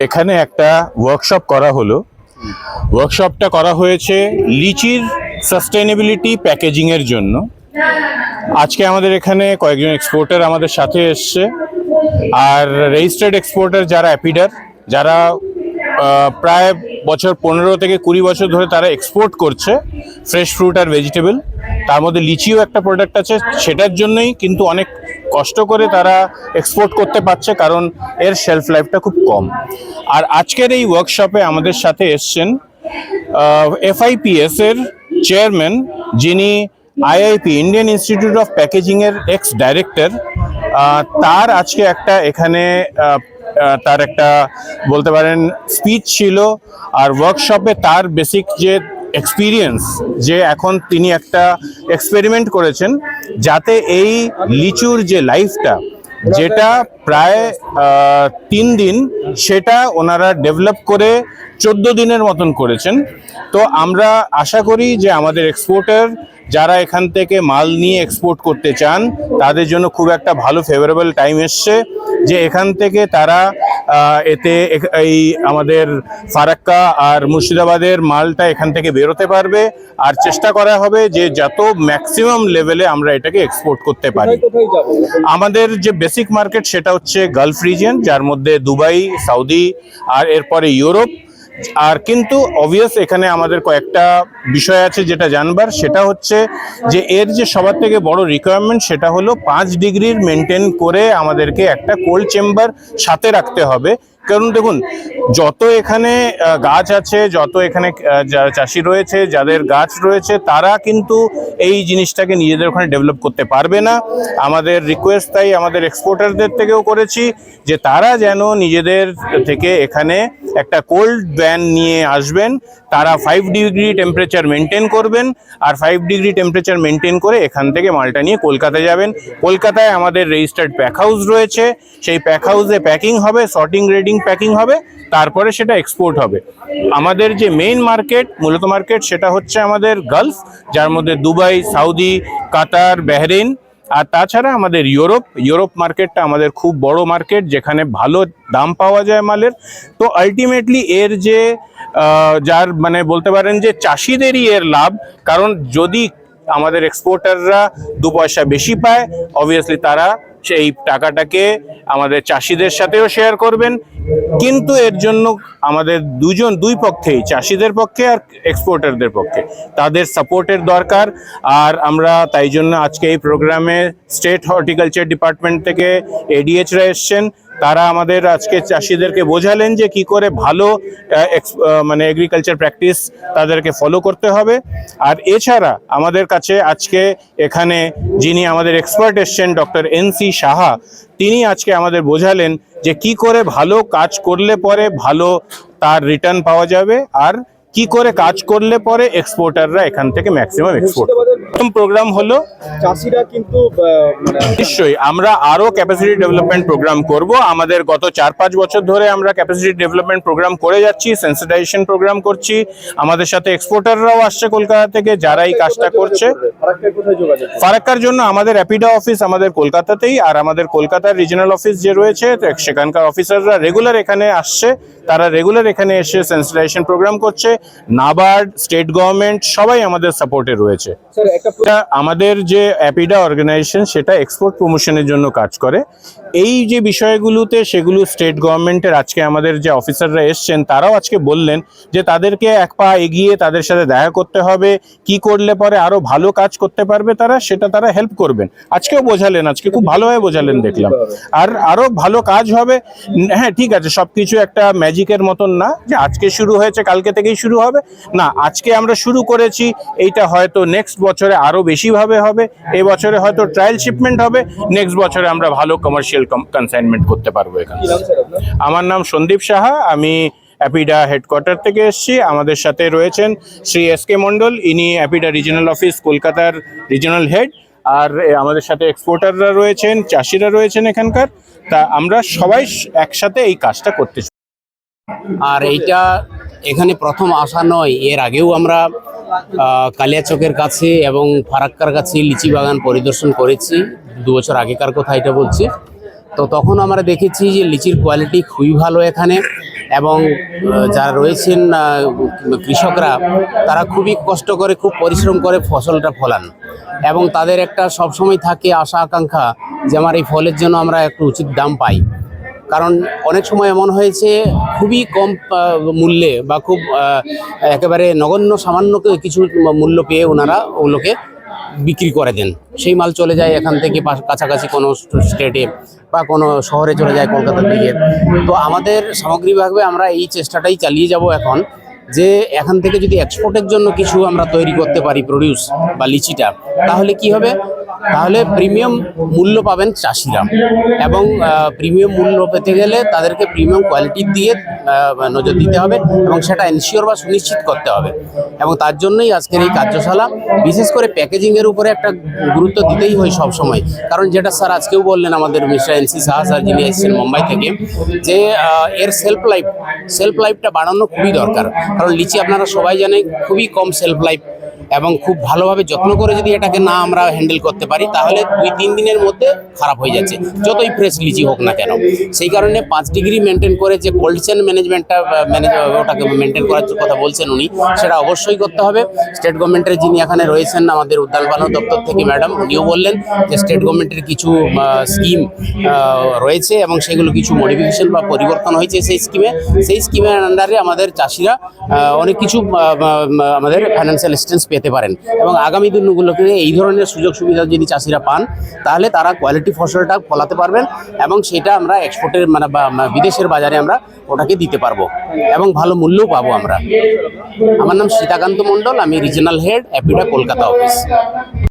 এখানে একটা ওয়ার্কশপ করা হলো। ওয়ার্কশপটা করা হয়েছে লিচির সাস্টেনেবিলিটি প্যাকেজিং এর জন্য। আজকে আমাদের এখানে কয়েকজন এক্সপোর্টার আমাদের সাথে এসছে। আর রেজিস্টার্ড এক্সপোর্টার যারা অ্যাপিডার যারা প্রায় বছর পনেরো থেকে কুড়ি বছর ধরে তারা এক্সপোর্ট করছে ফ্রেশ ফ্রুট আর ভেজিটেবল তার মধ্যে লিচিও একটা প্রোডাক্ট আছে, সেটার জন্যই কিন্তু অনেক কষ্ট করে তারা এক্সপোর্ট করতে পারছে কারণ এর শেলফ লাইফটা খুব কম। আর আজকের এই ওয়ার্কশপে আমাদের সাথে এসছেন এফআইপিএস এর চেয়ারম্যান যিনি IIP Indian Institute of Packaging এর এক্স ডাইরেক্টর তার আজকে একটা এখানে তার একটা বলতে পারেন স্পিচ ছিল। আর ওয়ার্কশপে তার বেসিক যে এক্সপিরিয়েন্স যে এখন তিনি একটা এক্সপেরিমেন্ট করেছেন যাতে এই লিচুর যে লাইফটা যেটা প্রায় তিন দিন সেটা ওনারা ডেভেলপ করে চোদ্দ দিনের মতন করেছেন। তো আমরা আশা করি যে আমাদের এক্সপোর্টার যারা এখান থেকে মাল নিয়ে এক্সপোর্ট করতে চান, তাদের জন্য খুব একটা ভালো ফেভারেবল টাইম এসছে যে এখান থেকে তারা এতে এই আমাদের ফারাক্কা আর মুর্শিদাবাদের মালটা এখান থেকে বেরোতে পারবে। আর চেষ্টা করা হবে যে যত ম্যাক্সিমাম লেভেলে আমরা এটাকে এক্সপোর্ট করতে পারি। আমাদের যে বেসিক মার্কেট সেটা হচ্ছে গালফ রিজিয়ন যার মধ্যে দুবাই সৌদি আর এরপরে ইউরোপ। আর কিন্তু অবভিয়াস এখানে আমাদের কয়েকটা বিষয় আছে যেটা জানবার, সেটা হচ্ছে যে এর যে সবার থেকে বড় রিকোয়ারমেন্ট সেটা হলো পাঁচ ডিগ্রির মেনটেন করে আমাদেরকে একটা কোল্ড চেম্বার সাথে রাখতে হবে। কারণ দেখুন, যত এখানে গাছ আছে, যত এখানে চাষি রয়েছে, যাদের গাছ রয়েছে, তারা কিন্তু এই জিনিসটাকে নিজেদের ওখানে ডেভেলপ করতে পারবে না। আমাদের রিকোয়েস্ট তাই আমাদের এক্সপোর্টারদের থেকেও করেছি যে তারা যেন নিজেদের থেকে এখানে একটা কোল্ড ব্যান নিয়ে আসবেন তারা ফাইভ ডিগ্রি টেম্পারেচার মেনটেন করবেন আর ফাইভ ডিগ্রি টেম্পারেচার মেনটেন করে এখান থেকে মালটা নিয়ে কলকাতা যাবেন। কলকাতায় আমাদের রেজিস্টার্ড প্যাক হাউস রয়েছে। সেই প্যাক হাউসে প্যাকিং হবে শর্টিং গ্রেডিং প্যাকিং হবে, তারপরে সেটা এক্সপোর্ট হবে। আমাদের যে মেইন মার্কেট মূলত মার্কেট সেটা হচ্ছে আমাদের গালফ যার মধ্যে দুবাই সাউদি কাতার বাহরিন আর তাছাড়া আমাদের ইউরোপ ইউরোপ মার্কেটটা আমাদের খুব বড় মার্কেট, যেখানে ভালো দাম পাওয়া যায় মালের। তো আলটিমেটলি এর যে যার মানে বলতে পারেন যে চাষিদেরই এর লাভ, কারণ যদি আমাদের এক্সপোর্টাররা দু পয়সা বেশি পায় অবভিয়াসলি তারা সেই টাকাটাকে আমাদের চাষিদের সাথেও শেয়ার করবেন। কিন্তু এর জন্য আমাদের দুজন, দুই পক্ষেই, চাষিদের পক্ষে আর এক্সপোর্টারদের পক্ষে। তাদের সাপোর্টের দরকার। আর আমরা তাই জন্য আজকে এই প্রোগ্রামে স্টেট হর্টিকালচার ডিপার্টমেন্ট থেকে এডিএচরা এসছেন। তারা আমাদের আজকে চাষিদেরকে বোঝালেন যে কি করে ভালো মানে এগ্রিকালচার প্র্যাকটিস তাদেরকে ফলো করতে হবে। আর এছাড়া আমাদের কাছে আজকে এখানে যিনি আমাদের এক্সপার্ট এসছেন, ডক্টর এন সি সাহা, তিনি আজকে আমাদের বোঝালেন যে কি করে ভালো কাজ করলে পরে ভালো তার রিটার্ন পাওয়া যাবে আর কি করে কাজ করলে পরে এক্সপোর্টাররা এখান থেকে ম্যাক্সিমাম এক্সপোর্ট প্রথম প্রোগ্রাম হলো চাষিরা কিন্তু মানে নিশ্চয়ই আমরা আরও ক্যাপাসিটি ডেভেলপমেন্ট প্রোগ্রাম করব। আমাদের গত চার পাঁচ বছর ধরে আমরা ক্যাপাসিটি ডেভেলপমেন্ট প্রোগ্রাম করে যাচ্ছি সেন্সিটাইজেশন প্রোগ্রাম করছি। আমাদের সাথে এক্সপোর্টাররাও আসছে কলকাতা থেকে যারা এই কাজটা করছে। ফারাক্কার জন্য আমাদের অ্যাপিডা অফিস আমাদের কলকাতাতেই আর আমাদের কলকাতার রিজনাল অফিস যে রয়েছে সেখানকার অফিসাররা রেগুলার এখানে আসছে। তারা রেগুলার এখানে এসে সেন্সিটাইজেশন প্রোগ্রাম করছে। নাবার্ড স্টেট গভর্নমেন্ট সবাই আমাদের সাপোর্টে রয়েছে। আমাদের যে অ্যাপিডা অর্গানাইজেশন, সেটা এক্সপোর্ট প্রমোশনের জন্য কাজ করে। এই যে বিষয়গুলোতে সেগুলো স্টেট গভর্নমেন্টের আজকে আমাদের যে অফিসাররা এসছেন, তারাও আজকে বললেন যে তাদেরকে এক পা এগিয়ে তাদের সাথে দেখা করতে হবে, কি করলে পরে আরও ভালো কাজ করতে পারবে তারা, সেটা তারা হেল্প করবেন। আজকেও বোঝালেন, আজকে খুব ভালোভাবে বোঝালেন দেখলাম। আর আরও ভালো কাজ হবে হ্যাঁ ঠিক আছে, সবকিছু একটা ম্যাজিকের মতন না যে আজকে শুরু হয়েছে, কালকে থেকেই শুরু হবে। না, আজকে আমরা শুরু করেছি, এইটা হয়তো নেক্সট বছরে আরও বেশি ভাবে হবে এই বছরে হয়তো ট্রায়াল শিপমেন্ট হবে নেক্সট বছরে আমরা ভালো কমার্শিয়াল কনসাইনমেন্ট করতে পারব এখানে আমার নাম সন্দীপ সাহা আমি অ্যাপিডা হেডকোয়ার্টার থেকে এসেছি আমাদের সাথে রয়েছেন শ্রী এস কে মন্ডল ইনি অ্যাপিডা রিজিনাল অফিস কলকাতার রিজিনাল হেড আর আমাদের সাথে এক্সপোর্টাররা রয়েছেন চাষিরা রয়েছেন এখানকার তা আমরা সবাই একসাথে এই কাজটা করতে চাই। আর এইটা এখানে প্রথম আসা নয়, এর আগেও আমরা কালিয়াচকের কাছে এবং ফারাক্কার কাছে লিচি বাগান পরিদর্শন করেছি, দু বছর আগেকার কথা এটা বলছি। তো তখন আমরা দেখেছি যে লিচির কোয়ালিটি খুবই ভালো এখানে এবং যারা রয়েছেন কৃষকরা, তারা খুবই কষ্ট করে, খুব পরিশ্রম করে ফসলটা ফলান। এবং তাদের একটা সবসময় থাকে আশা আকাঙ্ক্ষা যে আমার এই ফলের জন্য আমরা একটু উচিত দাম পাই। কারণ অনেক সময় এমন হয়েছে, খুবই কম মূল্যে বা খুব একেবারে নগণ্য, সামান্য কিছু মূল্য পেয়ে ওনারা ওগুলোকে বিক্রি করে দেন। সেই মাল চলে যায় এখান থেকে কাছাকাছি কোনো স্টেটে বা কোনো শহরে চলে যায় কলকাতার দিকে। তো আমাদের সামগ্রিকভাবে আমরা এই চেষ্টাটাই চালিয়ে যাব এখন যে এখান থেকে যদি এক্সপোর্টের জন্য কিছু আমরা তৈরি করতে পারি প্রডিউস বা লিচিটা, তাহলে কি হবে? তাহলে প্রিমিয়াম মূল্য পাবেন চাষিরা এবং প্রিমিয়াম মূল্য পেতে গেলে তাদেরকে প্রিমিয়াম কোয়ালিটির দিয়ে নজর দিতে হবে এবং সেটা এনশিওর বা সুনিশ্চিত করতে হবে। এবং তার জন্যই আজকের এই কার্যশালা বিশেষ করে প্যাকেজিংয়ের উপরে একটা গুরুত্ব দিতেই হয় সব সময় কারণ যেটা স্যার আজকেও বললেন আমাদের মিস্টার এনসি সাহা স্যার যিনি এসেছেন মুম্বাই থেকে, যে এর সেলফ লাইফ সেলফ লাইফটা বাড়ানো খুবই দরকার। কারণ লিচি আপনারা সবাই জানেন, খুবই কম সেলফ লাইফ এবং খুব ভালোভাবে যত্ন করে যদি এটাকে না আমরা হ্যান্ডেল করতে পারি, তাহলে দুই, তিন দিনের মধ্যে খারাপ হয়ে যাচ্ছে। যতই ফ্রেশ লিচি হোক না কেন। সেই কারণে পাঁচ ডিগ্রি মেনটেন করে যে কোল্ড চেন ম্যানেজমেন্টটা ম্যানেজ ওটাকে মেনটেন করার কথা বলছেন উনি, সেটা অবশ্যই করতে হবে। স্টেট গভর্নমেন্টের যিনি এখানে রয়েছেন, আমাদের উদ্যান পালন দপ্তর থেকে ম্যাডাম উনিও বললেন যে স্টেট গভর্নমেন্টের কিছু স্কিম রয়েছে এবং সেগুলো কিছু মডিফিকেশন বা পরিবর্তন হয়েছে সেই স্কিমে সেই স্কিমের আন্ডারে আমাদের চাষিরা অনেক কিছু আমাদের ফাইন্যান্সিয়াল অ্যাসিস্ট্যান্স পেতে পারেন। এবং আগামী দিনগুলোতে এই ধরনের সুযোগ সুবিধা যদি চাষিরা পান, তাহলে তারা কোয়ালিটি ফসলটা ফলাতে পারবেন এবং সেটা আমরা এক্সপোর্টের মানে বিদেশের বাজারে আমরা ওটাকে দিতে পারব এবং ভালো মূল্যও পাবো আমরা। আমার নাম সীতাকান্ত মণ্ডল, আমি regional head APEDA Kolkata office